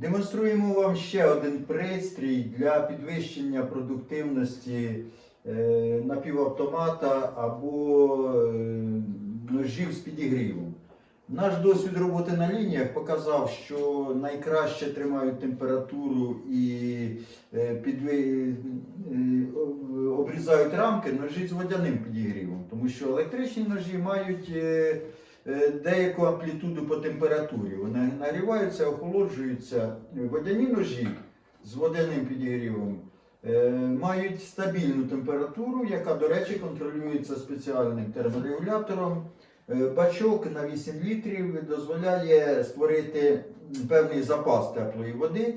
Демонструємо вам ще один пристрій для підвищення продуктивності е, напівавтомата або е, ножів з підігрівом. Наш досвід роботи на лініях показав, що найкраще тримають температуру і е, підви- обрізають рамки ножі з водяним підігрівом, тому що електричні ножі мають деяку амплітуду по температурі. Вони нагріваються, охолоджуються. Водяні ножі з водяним підігрівом е, мають стабільну температуру, яка, до речі, контролюється спеціальним терморегулятором. Е, Бачок на 8 літрів дозволяє створити певний запас теплої води.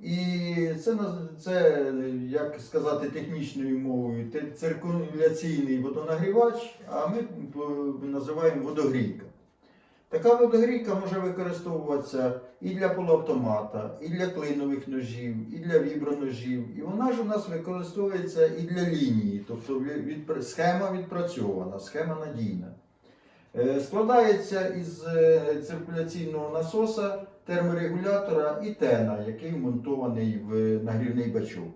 І це, це, як сказати технічною мовою, циркуляційний водонагрівач, а ми називаємо водогрійка. Така водогрійка може використовуватися і для полуавтомата, і для клинових ножів, і для віброножів. І вона ж у нас використовується і для лінії, тобто схема відпрацьована, схема надійна. Е, Складається із е, циркуляційного насоса, терморегулятора і тена, який вмонтований в нагрівний бачок.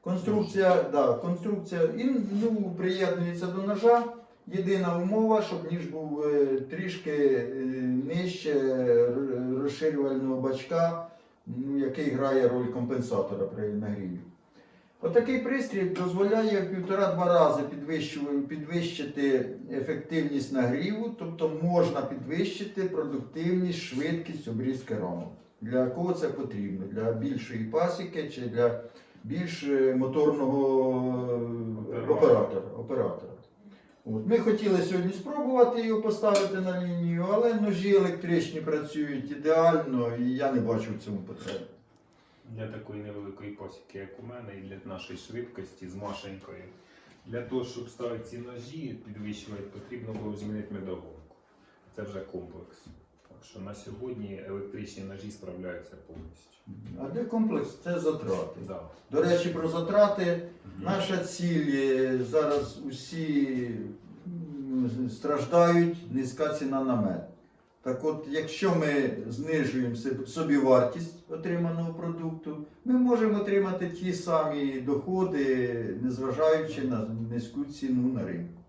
Конструкція, да, конструкція і, ну, приєднується до ножа. Єдина умова, щоб ніж був е, трішки е, нижче розширювального бачка, ну, який грає роль компенсатора при нагріві. Отакий пристрій дозволяє в півтора-два рази підвищити ефективність нагріву, тобто можна підвищити продуктивність, швидкість обрізки рамок. Для кого це потрібно? Для більшої пасіки чи для більш е, моторного оператора. оператора. От. Ми хотіли сьогодні спробувати його поставити на лінію, але ножі електричні працюють ідеально і я не бачу в цьому потреби. Для такої невеликої посіки, як у мене, і для нашої швидкості з Машенькою. Для того, щоб ставити ці ножі, підвищувати, потрібно було змінити медогонку. Це вже комплекс. Що на сьогодні електричні ножі справляються повністю. А де комплекс це затрати. Да. До речі, про затрати. Наша ціль е, зараз усі страждають, низька ціна на мед. Так от, якщо ми знижуємо собівартість отриманого продукту, ми можемо отримати ті самі доходи, незважаючи на низьку ціну на ринку.